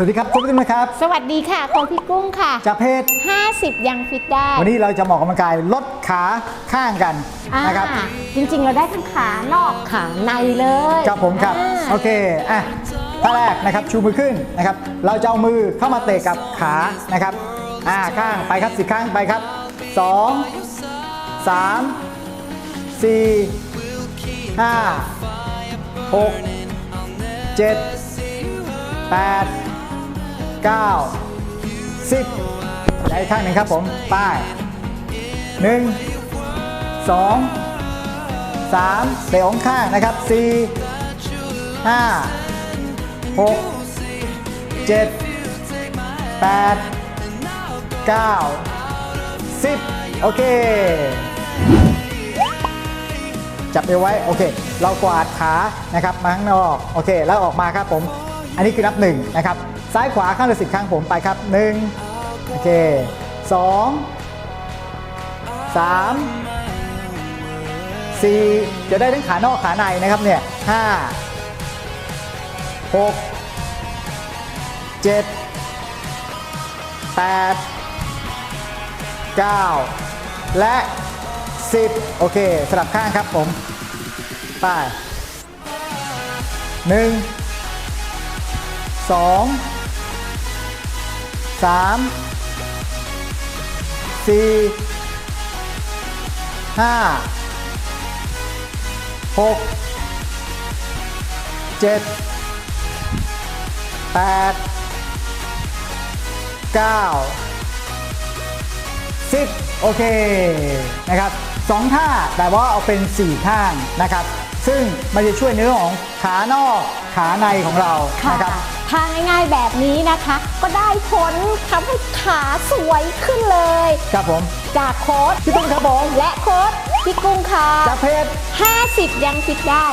สวัสดีครับทุกท่านนะครับ สวัสดีค่ะโคพี่กุ้งค่ะ จะเพศ 50 ยังฟิตได้ วันนี้เราจะมาออกกำลังกายลดขาข้างกันอ่านะครับจริงๆ เราได้ทั้งขานอกขาในเลยครับผมครับ อ่าโอเคอะท่าแรกนะครับชูมือขึ้นนะครับ เราจะเอามือเข้ามาเตะกับขานะครับอ่าข้างไปครับสิครั้งไปครับ2 3 4 5 6 7 8 9 10ได้อีกข้างหนึ่งครับผมป้ายหนึ่งสองสามเตะองข้างนะครับสี่ห้าหกเจ็ดแปดเก้าสิบโอเค จับเอวไว้ โอเค เรากวาดขานะครับ มาข้างนอก โอเค แล้วออกมาครับผม อันนี้คือนับหนึ่งนะครับ ซ้ายขวาข้างละสิบครั้งผมไปครับหนึ่งโอเคสองสามสี่จะได้ทั้งขานอกขาในนะครับเนี่ยห้าหกเจ็ดแปดเก้าและ 10 โอเค สลับข้างครับผมไปหนึ่งสอง สามสี่ห้าหกเจ็ดแปดเก้า10โอเคนะครับสองท่าแต่ว่าเอาเป็น4ข้างนะครับ ซึ่งมันจะช่วยในเรื่อของขานอกขาในของเรานะครับ ทางง่ายๆแบบนี้นะคะ ก็ได้ผลทำให้ขาสวยขึ้นเลย ครับผม จากโค้ดพี่ตุ้มครับผม และโค้ดพี่กุ้งค่ะจากเพจ50 ยังฟิตได้